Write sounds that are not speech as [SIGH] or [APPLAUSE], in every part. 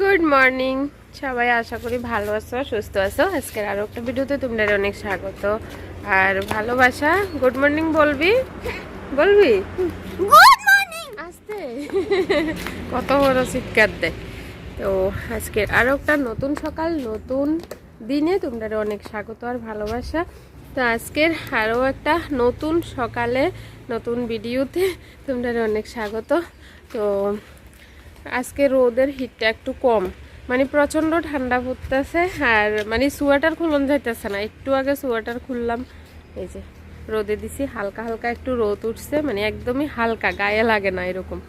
Good morning সবাই আশা করি ভালো আছো সুস্থ আছো। আজকের আরও একটা ভিডিওতে তোমাদের অনেক স্বাগত। আর ভালোবাসা গুড মর্নিং বলবি? বলবি? গুড মর্নিং আসতে। কত বড় চিৎকার দেয় তো আজকের আরও একটা নতুন সকাল নতুন দিনে তোমরা অনেক স্বাগত আর ভালোবাসা। তো আজকের আরও একটা নতুন সকালে নতুন ভিডিওতে তোমরা অনেক স্বাগত। তো আজকে রোদের হিটটা একটু কম। মানে প্রচণ্ড ঠান্ডা পড়তেছে আর মানে সোয়েটার খুলন যাইতেছে না। একটু আগে সোয়েটার খুললাম, এই যে রোদে দিছি, হালকা হালকা একটু রোদ উঠছে মানে একদমই হালকা, গায়ে লাগে না এরকম।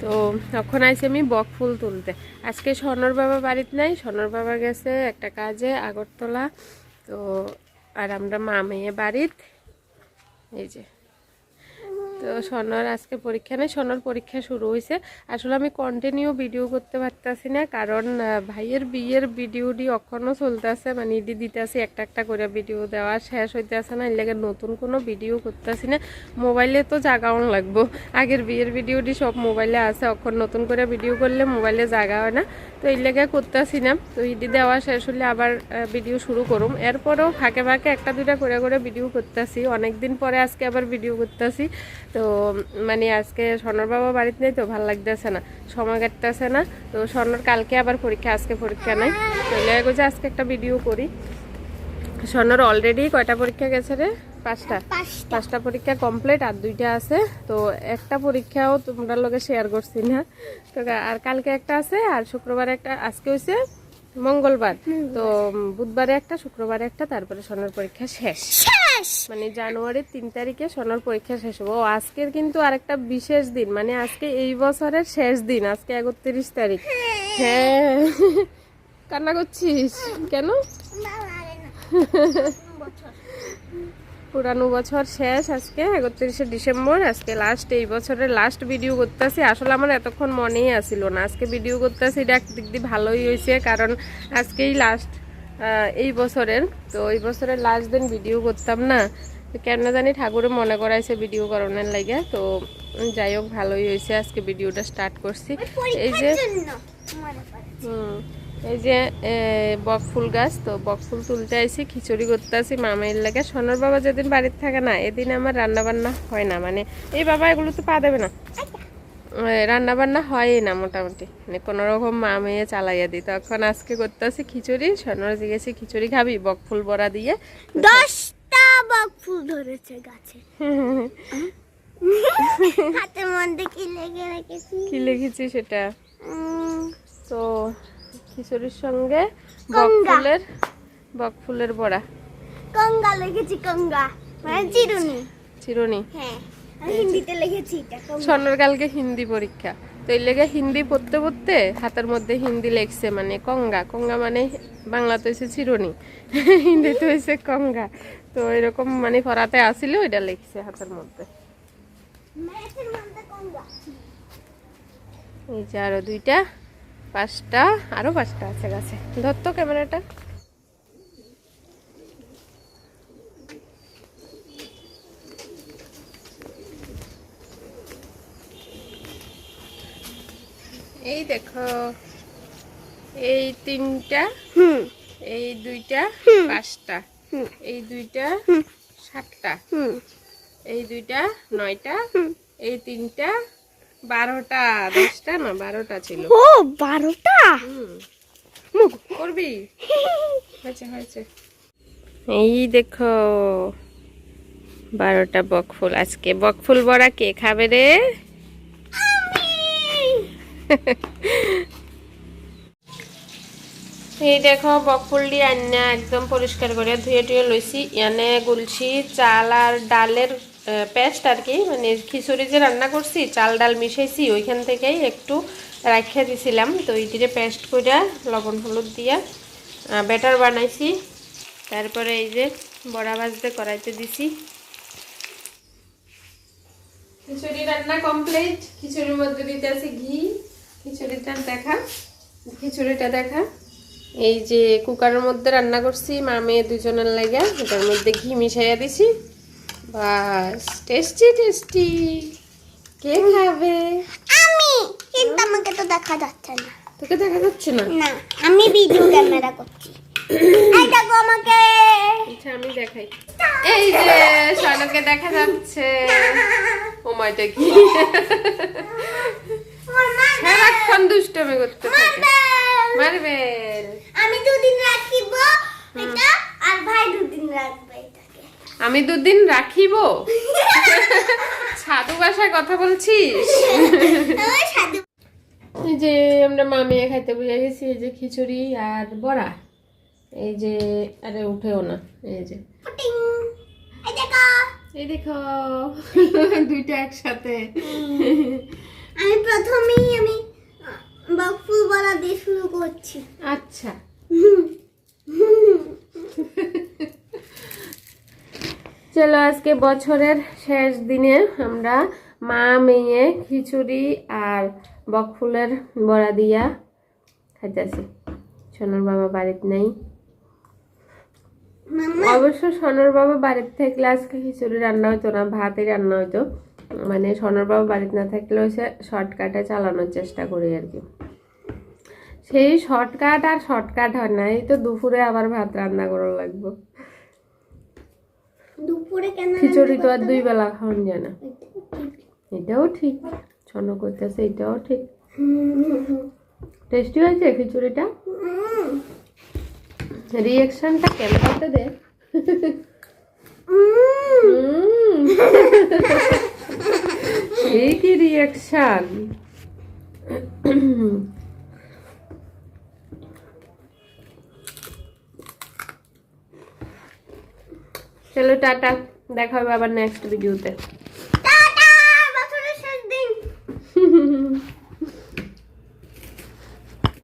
তো তখন আইসি আমি বক ফুল তুলতে। আজকে স্বর্ণর বাবা বাড়িতে নাই স্বর্ণর বাবা গেছে একটা কাজে, আগরতলা। তো আর আমরা মা মেয়ে বাড়িত। এই যে তো স্বর্ণর আজকে পরীক্ষা নেই স্বর্ণর পরীক্ষা শুরু হয়েছে আসলে আমি কন্টিনিউ ভিডিও করতে পারতেছি না, কারণ ভাইয়ের বিয়ের ভিডিওটি এখনও চলতেছে মানে ইডি দিতেছি, একটা একটা করে ভিডিও দেওয়া শেষ হইতেছে না, এর লেগে নতুন কোনো ভিডিও করতেছি না। মোবাইলে তো জাগাও লাগবো। আগের বিয়ের ভিডিওটি সব মোবাইলে আছে, এখন নতুন করে ভিডিও করলে মোবাইলে জাগা হয় না, তো এর লেগে করতেছি না। তো ইডি দেওয়া শেষ হলে আবার ভিডিও শুরু করুম। এরপরেও ফাঁকে ফাঁকে একটা দুটা করে করে ভিডিও করতেছি। অনেকদিন পরে আজকে আবার ভিডিও করতেছি। তো মানে আজকে স্বর্ণর বাবা বাড়িতে নেই তো ভালো লাগতেছে না। সময় কাটতেছে না। তো স্বর্ণর কালকে আবার পরীক্ষা আজকে পরীক্ষা নাই। তো লেগে যে আজকে একটা ভিডিও করি। স্বর্ণর অলরেডি কয়টা পরীক্ষা গেছে রে? পাঁচটা। পাঁচটা। পাঁচটা পরীক্ষা কমপ্লিট আর দুইটা আছে। তো একটা পরীক্ষাও তোমরা লোকে শেয়ার করছি না। তো আর কালকে একটা আছে আর শুক্রবার একটা আজকে হয়েছে মঙ্গলবার। তো বুধবারে একটা শুক্রবারে একটা তারপরে স্বর্ণের পরীক্ষা শেষ। শেষ? মানে জানুয়ারির তিন তারিখে সোনার পরীক্ষা শেষ হবে। ও, আজকের কিন্তু আরেকটা বিশেষ দিন। মানে আজকে এই বছরের শেষ দিন। আজকে একত্রিশ তারিখ। হ্যাঁ। কান্না করছিস? কেন? পুরানো বছর শেষ আজকে, একত্রিশে ডিসেম্বর। আজকে লাস্ট এই বছরের লাস্ট ভিডিও করতেছি। আসলে আমার এতক্ষণ মনেই আসিল না। আজকে ভিডিও করতেছি এটা একদিক দিয়ে ভালোই হয়েছে কারণ আজকেই লাস্ট এই বছরের। তো এই বছরের লাস্ট দিন ভিডিও করতাম না। কেন জানি ঠাকুরে মনে করাইছে ভিডিও করানোর লাগে। তো যাই হোক ভালোই হয়েছে। আজকে ভিডিওটা স্টার্ট করছি। এই যে হুম। এই যে বক ফুল গাছ। তো বক ফুল তুলতে আইছি খিচুড়ি করতে আসি মামাইয়ের লাগে। সোনার বাবা যেদিন বাড়িতে থাকে না এদিন আমার রান্না বান্না হয় না। মানে এই বাবা এগুলো তো পা দেবে না। রান্না বান্না হয় না মোটামুটি। মানে কোনো রকম মা মেয়ে চালাইয়া দিই। তখন আজকে করতে আসি খিচুড়ি সোনার জিজ্ঞেসি খিচুড়ি খাবি বক ফুল বড়া দিয়ে। দশটা বক ফুল ধরেছে গাছে। হাতের মধ্যে কি লেগে রেখেছি? কি লিখেছি সেটা? তো খিচুড়ির সঙ্গে বক গঙ্গা। ফুলের বক ফুলের বড়া। গঙ্গা লিখেছি গঙ্গা। মানে চিরুনি। চিরুনি। হ্যাঁ। স্বর্ণর কালকে হিন্দি পরীক্ষা। তো এই লেগে হিন্দি পড়তে পড়তে হাতের মধ্যে হিন্দি লেখছে মানে কঙ্গা। কঙ্গা মানে বাংলাতে হয়েছে চিরুনি। [LAUGHS] হিন্দিতে হয়েছে কঙ্গা। তো এরকম মানে পড়াতে আসিল ওইটা লিখছে হাতের মধ্যে। এই যে আরও দুইটা পাঁচটা আরও পাঁচটা আছে গাছে। ধরতো ক্যামেরাটা। এই দেখো এই তিনটা হুম। এই দুইটা পাঁচটা এই দুইটা সাতটা এই দুইটা নয়টা এই তিনটা বারোটা দশটা না বারোটা ছিল। ও বারোটা। করবি? হয়েছে হয়েছে। এই দেখো বারোটা বকফুল। আজকে বকফুল বড়া কে খাবে রে? এই দেখো বকফুলটি আন্না একদম পরিষ্কার করে ধুয়ে টুয়ে লইছি। ইয়ানে গুলছি চাল আর ডালের পেস্ট আর কি মানে খিচুড়ি যে রান্না করছি, চাল ডাল মিশাইছি, ওইখান থেকেই একটু রাখিয়ে দিছিলাম। তো এইটিরে পেস্ট করে লবণ হলুদ দিয়া ব্যাটার বানাইছি। তারপরে এই যে বড়া ভাজতে কড়াইতে দিছি। খিচুড়ি রান্না কমপ্লিট। খিচুড়ির মধ্যে দিতে আছে ঘি। খিচুড়িটা দেখা খিচুড়িটা দেখা। এই যে কুকারের মধ্যে রান্না করছি মা মেয়ে দুজনের লাগে এটার মধ্যে ঘি মিশাইয়া দিছি। বাস টেস্টি টেস্টি। কে খাবে? আমি কিন্তু আমাকে তো দেখা যাচ্ছে না। তোকে দেখা যাচ্ছে না? না আমি ভিডিও ক্যামেরা করছি। এই দেখো আমাকে। আচ্ছা আমি দেখাই। এই যে সনকে দেখা যাচ্ছে। ও মাইটা কি? সারাক্ষণ দুষ্টমি করতে থাকে। মার্বেল। আমি দুদিন রাখিব এটা আর ভাই দুদিন রাখবে এটাকে। আমি দুদিন রাখিব? সাধু ভাষায় কথা বলছিস? এই যে আমরা মামিয়া খাইতে বুঝে গেছি এই যে খিচুড়ি আর বড়া। এই যে আরে উঠেও না এই যে। এই দেখো। দুইটা একসাথে আমি প্রথমেই আমি বকফুল বলা দিয়ে শুরু করছি আচ্ছা চলো আজকে বছরের শেষ দিনে আমরা মা মেয়ে খিচুড়ি আর বকফুলের বড়া দিয়া খাইতেছি। সোনার বাবা বাড়িতে নেই। অবশ্য সোনার বাবা বাড়িতে থাকলে আজকে খিচুড়ি রান্না হতো না ভাতই রান্না হতো মানে সোনার বাবা বাড়িতে না থাকলে সে শর্টকাটে চালানোর চেষ্টা করি আর কি। সেই শর্টকাট আর শর্টকাট হয় না এই তো দুপুরে আবার ভাত রান্না করা লাগবে। দুপুরে কেন খিচুড়ি তো আর দুই বেলা খাওয়ান যায় না। এটাও ঠিক। ছন করতেছে এটাও ঠিক। টেস্টি হয়েছে খিচুড়িটা? উম, কেন করতে দে। এই কি রিয়াকশন চলো টাটা দেখা হবে আবার নেক্সট ভিডিওতে